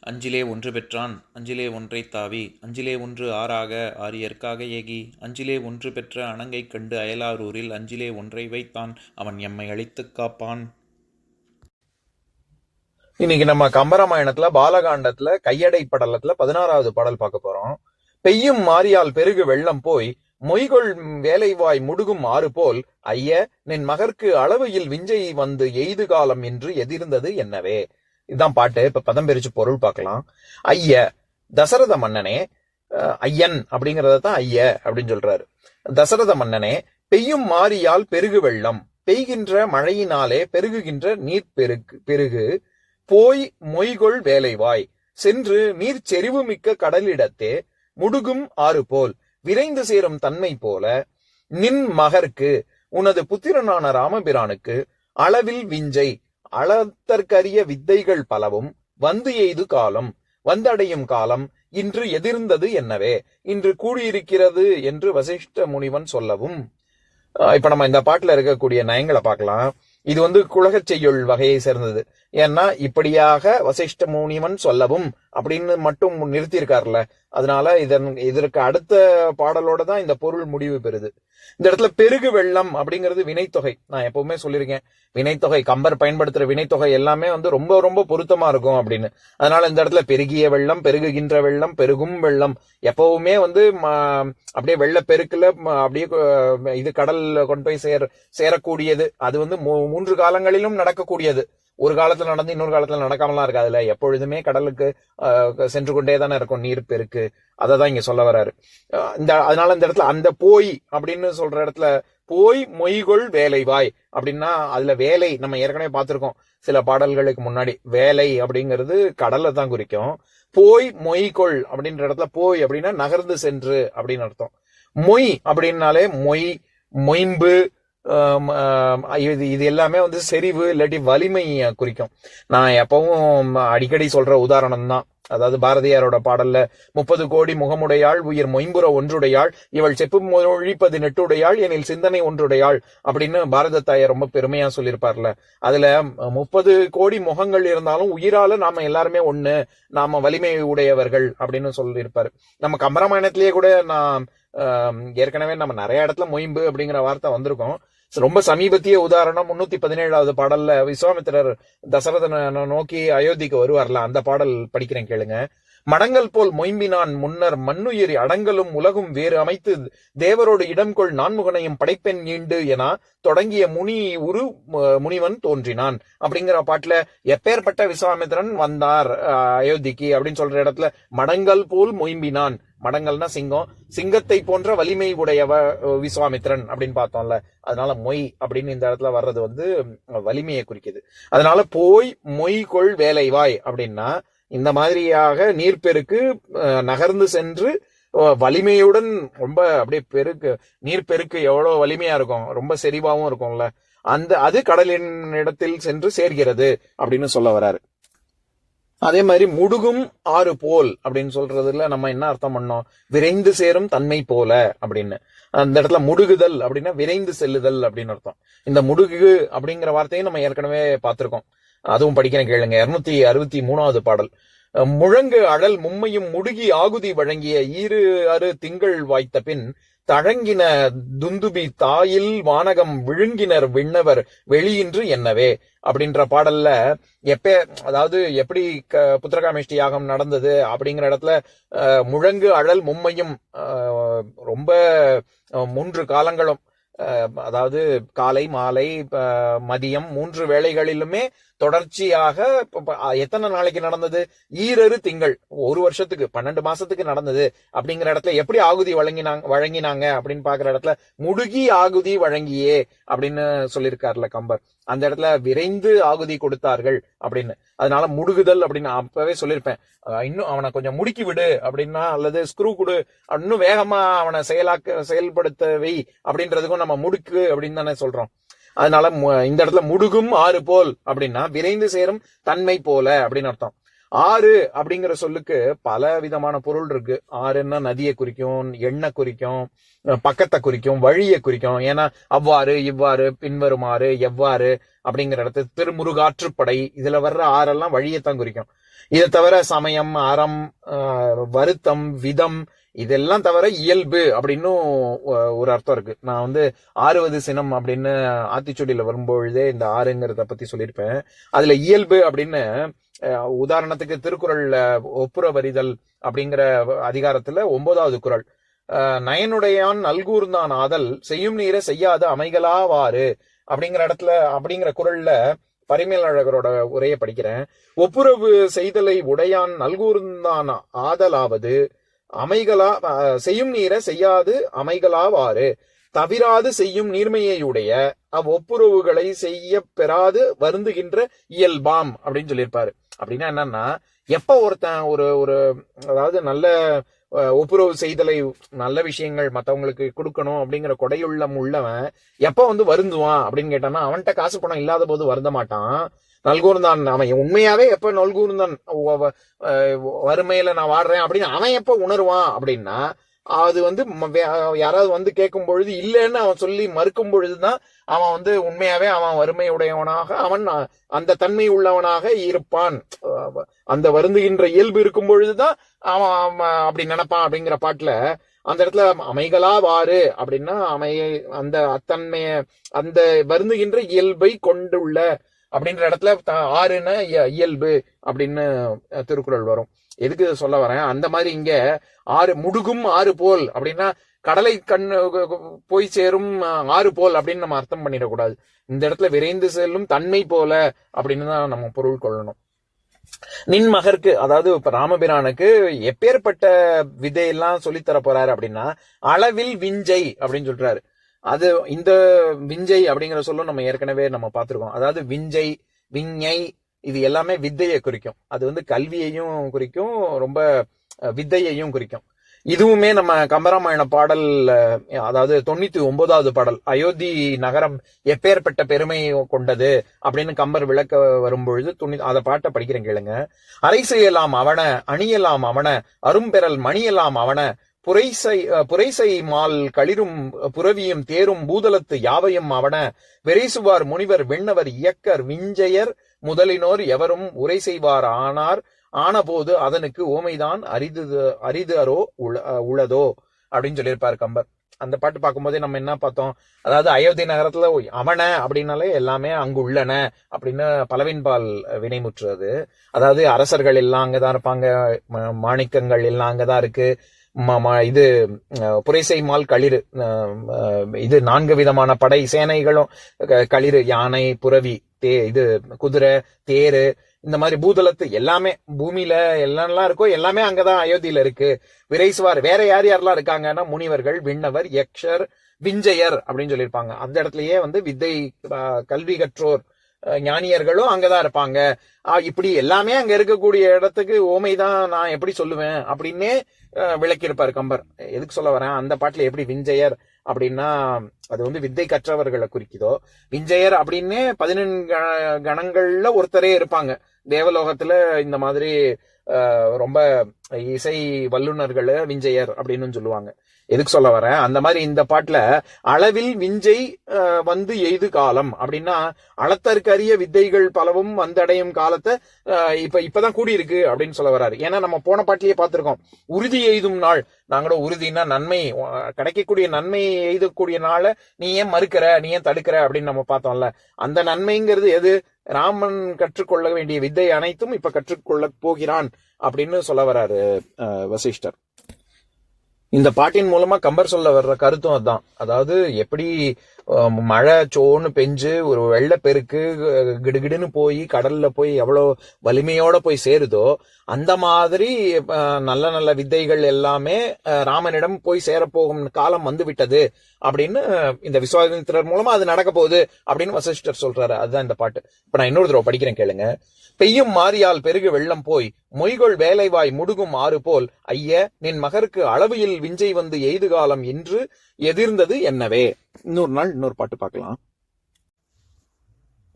அஞ்சிலே ஒன்று பெற்றான் அஞ்சிலே ஒன்றை தாவி அஞ்சிலே ஒன்று ஆறாக ஆரியற்காக ஏகி அஞ்சிலே ஒன்று பெற்ற அணங்கை கண்டு அயலாரூரில் அஞ்சிலே ஒன்றை வைத்தான் அவன் எம்மை அழித்துக் காப்பான். இன்னைக்கு நம்ம கம்பராமாயணத்துல பாலகாண்டத்துல கையடை படலத்துல பதினாறாவது பாடல் பார்க்க போறோம். பெய்யும் மாரியால் பெருகு வெள்ளம் போய் மொய்கொள் வேலைவாய் முடுகும் ஆறு போல் ஐய நின் மகர்க்கு அளவையில் விஞ்சை வந்து எய்து காலம் என்று எதிர்ந்தது என்னவே? இதுதான் பாட்டு. இப்ப பதம் பிரிச்சு பொருள் பார்க்கலாம். ஐய தசரத மன்னனே ஐயன் அப்படிங்கறத தான் ஐய அப்படின்னு சொல்றாரு. தசரத மன்னனே பெய்யும் மாரியால் பெருகு வெள்ளம். பெய்கின்ற மழையினாலே பெருகுகின்ற நீர் பெருகு பெருகு. போய் மொய்கொள் வேலைவாய். சென்று நீர் செறிவு மிக்க கடலிடத்தே முடுகும் ஆறு போல். விரைந்து சேரும் தன்மை போல நின் மகர்க்கு உனது புத்திரனான ராமபிரானுக்கு அளவில் விஞ்சை. அளத்தற்கரிய வித்தைகள் பலவும் வந்து எய்து காலம் வந்தடையும் காலம் இன்று எதிர்ந்தது என்னவே? இன்று கூடியிருக்கிறது என்று வசிஷ்ட முனிவன் சொல்லவும் இப்ப நம்ம இந்த பாட்டுல இருக்கக்கூடிய நயங்களை பார்க்கலாம். இது வந்து குலகச் செய்யுள் வகையை சேர்ந்தது. ஏன்னா இப்படியாக வசிஷ்ட முனிவன் சொல்லவும் அப்படின்னு மட்டும் நிறுத்தியிருக்காருல்ல. அதனால இதன் இதற்கு அடுத்த பாடலோட தான் இந்த பொருள் முடிவு பெறுது. இந்த இடத்துல பெருகு வெள்ளம் அப்படிங்கிறது வினைத்தொகை. நான் எப்பவுமே சொல்லியிருக்கேன். வினைத்தொகை கம்பர் பயன்படுத்துற வினைத்தொகை எல்லாமே வந்து ரொம்ப ரொம்ப பொருத்தமா இருக்கும் அப்படின்னு. அதனால இந்த இடத்துல பெருகிய வெள்ளம் பெருகுகின்ற வெள்ளம் பெருகும் வெள்ளம். எப்பவுமே வந்து ம- அப்படியே வெள்ள பெருக்குல அப்படியே இது கடல்ல கொண்டு போய் சேர சேரக்கூடியது. அது வந்து மூ- மூன்று காலங்களிலும் நடக்கக்கூடியது. ஒரு காலத்துல நடந்து இன்னொரு காலத்துல நடக்காமலாம் இருக்காதுல்ல. எப்பொழுதுமே கடலுக்கு சென்று கொண்டே தானே இருக்கும். நீர் பெருக்கு. அதை தான் இங்க சொல்ல வராரு. இந்த அதனால இந்த இடத்துல அந்த போய் அப்படின்னு சொல்ற இடத்துல போய் மொய்கொள் வேலை வாய் அப்படின்னா அதுல வேலை நம்ம ஏற்கனவே பார்த்திருக்கோம். சில பாடல்களுக்கு முன்னாடி வேலை அப்படிங்கிறது கடலை தான் குறிக்கும். போய் மொய்கொள் அப்படின்ற இடத்துல போய் அப்படின்னா நகர்ந்து சென்று அப்படின்னு அர்த்தம். மொய் அப்படின்னாலே மொய் மொயம்பு இது இது எல்லாமே வந்து செறிவு இல்லாட்டி வலிமை குறிக்கும். நான் எப்பவும் அடிக்கடி சொல்ற உதாரணம் தான் அதாவது பாரதியாரோட பாடல்ல முப்பது கோடி முகமுடையாள் உயிர் மொயம்புற ஒன்றுடையாள் இவள் செப்பு மொழிப்பது நெட்டுடையாள் எனில் சிந்தனை ஒன்றுடையாள் அப்படின்னு பாரத தாயார் ரொம்ப பெருமையா சொல்லியிருப்பார்ல. அதுல முப்பது கோடி முகங்கள் இருந்தாலும் உயிரால நாம எல்லாருமே ஒண்ணு நாம வலிமை உடையவர்கள் அப்படின்னு சொல்லியிருப்பாரு. நம்ம கம்பராமாயணத்திலேயே கூட நான் ஏற்கனவே நம்ம நிறைய இடத்துல மொயம்பு அப்படிங்கிற வார்த்தை வந்திருக்கோம். ரொம்ப சமீபத்திய உதாரணம் முன்னூத்தி பதினேழாவது பாடல்ல விஸ்வாமித்திரர் தசரதனை நோக்கி அயோத்திக்கு வருவார்ல அந்த பாடல் படிக்கிறேன் கேளுங்க. மடங்கல் போல் மொயம்பினான் முன்னர் மண்ணுயிரி அடங்கலும் உலகும் வேறு அமைத்து தேவரோடு இடம்கொள் நான்முகனையும் படைப்பெண் ஈண்டு என தொடங்கிய முனி உரு முனிவன் தோன்றினான். அப்படிங்கிற பாட்டுல எப்பேற்பட்ட விஸ்வாமித்திரன் வந்தார் அயோத்திக்கு அப்படின்னு சொல்ற இடத்துல மடங்கல் போல் மொயம்பினான். மடங்கல்னா சிங்கம். சிங்கத்தை போன்ற வலிமை உடையவ விஸ்வாமித்திரன் அப்படின்னு பார்த்தோம்ல. அதனால மொய் அப்படின்னு இந்த இடத்துல வர்றது வந்து வலிமையை குறிக்குது. அதனால போய் மொய் கொள் வேலைவாய் அப்படின்னா இந்த மாதிரியாக நீர்ப்பெருக்கு அஹ், நகர்ந்து சென்று வலிமையுடன் ரொம்ப அப்படியே பெருக்கு நீர்ப்பெருக்கு எவ்வளவு வலிமையா இருக்கும் ரொம்ப செறிவாவும் இருக்கும்ல. அந்த அது கடலின் இடத்தில் சென்று சேர்கிறது அப்படின்னு சொல்ல வராரு. அதே மாதிரி முடுகும் ஆறு போல் அப்படின்னு சொல்றதுல நம்ம என்ன அர்த்தம் பண்ணோம்? விரைந்து சேரும் தன்மை போல அப்படின்னு. அந்த இடத்துல முடுகுதல் அப்படின்னா விரைந்து செல்லுதல் அப்படின்னு அர்த்தம். இந்த முடுகு அப்படிங்கிற வார்த்தையை நம்ம ஏற்கனவே பார்த்திருக்கோம். அதுவும் படிக்கிறேன் கேளுங்க. இருநூத்தி அறுபத்தி மூணாவது பாடல். முழங்கு அழல் மும்மையும் முடுகி ஆகுதி வழங்கிய ஈரு அறு திங்கள் வாய்த்த பின் தழங்கின துந்துபி தாயில் வானகம் விழுங்கினர் விண்ணவர் வெளியின்று என்னவே? அப்படின்ற பாடல்ல எப்ப அதாவது எப்படி க- யாகம் நடந்தது அப்படிங்கிற இடத்துல முழங்கு அழல் மும்மையும் ரொம்ப மூன்று காலங்களும் அஹ், அதாவது காலை மாலை மதியம் மூன்று வேளைகளிலுமே தொடர்ச்சியாக எத்தனை நாளைக்கு நடந்தது? ஈரரு திங்கள். ஒரு வருஷத்துக்கு பன்னெண்டு மாசத்துக்கு நடந்தது அப்படிங்கிற இடத்துல எப்படி ஆகுதி வழங்கினாங்க வழங்கினாங்க அப்படின்னு பாக்குற இடத்துல முடுகி ஆகுதி வழங்கியே அப்படின்னு சொல்லியிருக்காருல கம்பர். அந்த இடத்துல விரைந்து ஆகுதி கொடுத்தார்கள் அப்படின்னு. அதனால முடுகுதல் அப்படின்னு அப்பவே சொல்லியிருப்பேன். இன்னும் அவனை கொஞ்சம் முடுக்கி விடு அப்படின்னா அல்லது ஸ்க்ரூ கொடு இன்னும் வேகமா அவனை செயலாக்க செயல்படுத்த வை அப்படின்றதுக்கும் நம்ம முடுக்கு அப்படின்னு தானே சொல்றோம். அதனால மு- இந்த இடத்துல முடுகும் ஆறு போல் அப்படின்னா விரைந்து சேரும் தன்மை போல அப்படின்னு அர்த்தம். ஆறு அப்படிங்கிற சொல்லுக்கு பல விதமான பொருள் இருக்கு. ஆறுன்னா நதியை குறிக்கும் எண்ணெய் குறிக்கும் பக்கத்தை குறிக்கும் வழியை குறிக்கும். ஏன்னா அவ்வாறு இவ்வாறு பின்வருமாறு எவ்வாறு அப்படிங்கிற இடத்துல திருமுருகாற்றுப்படை இதுல வர்ற ஆறெல்லாம் வழியைத்தான் குறிக்கும். இதை தவிர சமயம் அறம் ஆஹ் வருத்தம் விதம் இதெல்லாம் தவிர இயல்பு அப்படின்னும் ஒரு அர்த்தம் இருக்கு. நான் வந்து ஆறுவது சினம் அப்படின்னு ஆத்திச்சூடியில வரும்பொழுதே இந்த ஆறுங்கிறத பத்தி சொல்லியிருப்பேன். அதுல இயல்பு அப்படின்னு உதாரணத்துக்கு உதாரணத்துக்கு திருக்குறள்ல ஒப்புரவறிதல் அப்படிங்கிற அதிகாரத்துல ஒன்பதாவது குறள். நயனுடையான் நல்கூர்ந்தான் ஆதல் செய்யும் நீரை செய்யாத அமைகளாவாறு அப்படிங்கிற இடத்துல அப்படிங்கிற குரல்ல பரிமேலழகரோட உரையை படிக்கிறேன். ஒப்புரவு செய்தலை உடையான் நல்கூர்ந்தான் ஆதலாவது அமைகளா செய்யும் நீரை செய்யாது அமைகளாவாறு. தவிராது செய்யும் நீர்மையுடைய அவ்வொப்புரவுகளை செய்ய பெறாது வருந்துகின்ற இயல்பாம் அப்படின்னு சொல்லியிருப்பாரு. அப்படின்னா என்னன்னா எப்ப ஒருத்தன் ஒரு ஒரு அதாவது நல்ல ஒப்புரவு செய்தலை நல்ல விஷயங்கள் மற்றவங்களுக்கு கொடுக்கணும் அப்படிங்கிற கொடையுள்ளம் உள்ளவன் எப்ப வந்து வருந்துவான் அப்படின்னு கேட்டான்னா அவன்கிட்ட காசு பணம் இல்லாத போது வருந்த மாட்டான். நல்கூர்ந்தான். அவன் உண்மையாவே எப்ப நல்கூர்ந்தான்? வறுமையில நான் வாடுறேன் அப்படின்னு அவன் எப்ப உணர்வான் அப்படின்னா அது வந்து யாராவது வந்து கேட்கும் பொழுது இல்லைன்னு அவன் சொல்லி மறுக்கும் பொழுதுதான் அவன் வந்து உண்மையாவே அவன் வறுமை உடையவனாக அவன் அந்த தன்மை உள்ளவனாக இருப்பான். அந்த வருந்துகின்ற இயல்பு இருக்கும் பொழுதுதான் அவன் அவன் அப்படி நினைப்பான் அப்படிங்கிற பாட்டுல அந்த இடத்துல அமைகளா வாரு அப்படின்னா அமைய அந்த அத்தன்மைய அந்த வருந்துகின்ற இயல்பை கொண்டுள்ள அப்படின்ற இடத்துல த- ஆறுன்னா இய- இயல்பு அப்படின்னு திருக்குறள் வரும். எதுக்கு இதை சொல்ல வரேன்? அந்த மாதிரி இங்க ஆறு முடுகும் ஆறு போல் அப்படின்னா கடலை கண் போய் சேரும் ஆறு போல் அப்படின்னு நம்ம அர்த்தம் பண்ணிடக்கூடாது. இந்த இடத்துல விரைந்து செல்லும் தன்மை போல அப்படின்னு தான் நம்ம பொருள் கொள்ளணும். நின் மகருக்கு அதாவது இப்ப ராமபிரானுக்கு எப்பேற்பட்ட விதையெல்லாம் சொல்லித்தர போறாரு அப்படின்னா அளவில் விஞ்சை அப்படின்னு சொல்றாரு. அது இந்த விஞ்சை அப்படிங்கிற சொல்லும் நம்ம ஏற்கனவே நம்ம பார்த்துருக்கோம். அதாவது விஞ்சை விஞ்ஞை இது எல்லாமே வித்தையை குறிக்கும். அது வந்து கல்வியையும் குறிக்கும் ரொம்ப வித்தையையும் குறிக்கும். இதுவுமே நம்ம கம்பராமாயண பாடல் அதாவது தொண்ணூத்தி ஒன்பதாவது பாடல் அயோத்தி நகரம் எப்பேற்பட்ட பெருமை கொண்டது அப்படின்னு கம்பர் விளக்க வரும்பொழுது துணி அதை பாட்டை படிக்கிறேன் கேளுங்க. அரை செய்யலாம் அவன அணியலாம் அவன அரும்பெறல் மணியலாம் அவன புரைசை புரைசை மால் களிரும் புரவியும் தேரும் பூதலத்து யாவையும் அவன வெரைசுவார் முனிவர் விண்ணவர் இயக்கர் விஞ்சையர் முதலினோர் எவரும் உரை செய்வார் ஆனார். ஆனபோது அதனுக்கு ஓமைதான் அரிது அரிது அரோ உள- உளதோ அப்படின்னு சொல்லியிருப்பார் கம்பர். அந்த பாட்டு பார்க்கும்போதே நம்ம என்ன பார்த்தோம்? அதாவது அயோத்தி நகரத்துல அவன அப்படின்னாலே எல்லாமே அங்கு உள்ளன அப்படின்னு பலவின்பால் வினைமுற்றுறது அதாவது அரசர்கள் எல்லாம் அங்கதான் இருப்பாங்க மாணிக்கங்கள் எல்லாம் அங்கதான் இருக்கு. இது அஹ், புரைசை மால் களிறு இது நான்கு விதமான படை சேனைகளும் க- களிறு யானை புரவி தே இது குதிரை தேரு இந்த மாதிரி பூதளத்து எல்லாமே பூமியில எல்லாம் இருக்கோ எல்லாமே அங்கதான் அயோத்தியில இருக்கு. விரைசுவார் வேற யார் யாரெல்லாம் இருக்காங்கன்னா முனிவர்கள் விண்ணவர் யக்ஷர் விஞ்சையர் அப்படின்னு சொல்லியிருப்பாங்க. அந்த இடத்துலயே வந்து வித்தை கல்வி கற்றோர் அஹ், ஞானியர்களும் அங்கதான் இருப்பாங்க. இப்படி எல்லாமே அங்க இருக்கக்கூடிய இடத்துக்கு ஓமைதான் நான் எப்படி சொல்லுவேன் அப்படின்னே விளக்கியிருப்பார் கம்பர். எதுக்கு சொல்ல வரேன்? அந்த பாட்டுல எப்படி விஞ்சையர் அப்படின்னா அது வந்து வித்தை கற்றவர்களை குறிக்குதோ. விஞ்சையர் அப்படின்னே பதினெண் கணங்கள்ல ஒருத்தரே இருப்பாங்க. தேவலோகத்துல இந்த மாதிரி ரொம்ப இசை வல்லுநர்கள் விஞ்சையர் அப்படின்னு சொல்லுவாங்க. எதுக்கு சொல்ல வரேன்? அந்த மாதிரி இந்த பாட்டுல அளவில் விஞ்சை அஹ், வந்து எய்து காலம் அப்படின்னா அளத்தற்கரிய வித்தைகள் பலவும் வந்தடையும் காலத்தை இப்ப இப்பதான் கூடியிருக்கு அப்படின்னு சொல்ல வராரு. ஏன்னா நம்ம போன பாட்டிலேயே பார்த்திருக்கோம். உறுதி எய்தும் நாள். நாங்களோட உறுதினா நன்மை கிடைக்கக்கூடிய நன்மையை எய்தக்கூடிய நாளை நீ ஏன் மறுக்கிற? நீ ஏன் தடுக்கிற? அப்படின்னு நம்ம பார்த்தோம்ல. அந்த நன்மைங்கிறது எது? ராமன் கற்றுக்கொள்ள வேண்டிய வித்தை அனைத்தும் இப்ப கற்றுக்கொள்ள போகிறான் அப்படின்னு சொல்ல வராரு வசிஷ்டர். இந்த பாட்டின் மூலமா கம்பர் சொல்ல வர்ற கருத்தும் அதான். அதாவது எப்படி மழை சோன்னு பெஞ்சு ஒரு வெள்ளப்பெருக்கு கிடுகிடுன்னு போய் கடல்ல போய் எவ்வளவு வலிமையோட போய் சேருதோ அந்த மாதிரி நல்ல நல்ல வித்தைகள் எல்லாமே ராமனிடம் போய் சேரப்போகும் காலம் வந்து விட்டது அப்படின்னு இந்த விஸ்வாமித்திரர் மூலமா அது நடக்க போகுது அப்படின்னு வசிஷ்டர் சொல்றாரு. அதுதான் இந்த பாட்டு. இப்ப நான் இன்னொரு தடவை படிக்கிறேன் கேளுங்க. பெய்யும் மாறியால் பெருகு வெள்ளம் போய் மொய்கொள் வேலைவாய் முடுகும் ஆறு போல் ஐய நின் மகருக்கு அளவியில் விஞ்சை வந்து எய்து காலம் என்று எதிர்ந்தது என்னவே இன்னொரு நாள் இன்னொரு பாட்டு பார்க்கலாம்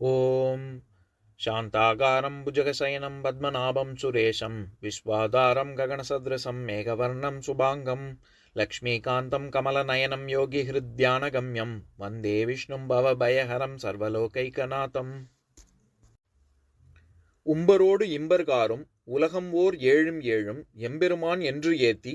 ॐ शान्ताकारं भुजगशयनं पद्मनाभं सुरेशं विश्वाधारं गगनसदृशं मेघवर्णं शुभाङ्गं लक्ष्मीकान्तं कमलनयनं योगिहृद्यानगम्यं वन्दे विष्णुं भवभयहरं सर्वलोकैकनाथम् உம்பரோடு இம்பர்காரும் உலகம் ஓர் ஏழும் ஏழும் எம்பெருமான் என்று ஏத்தி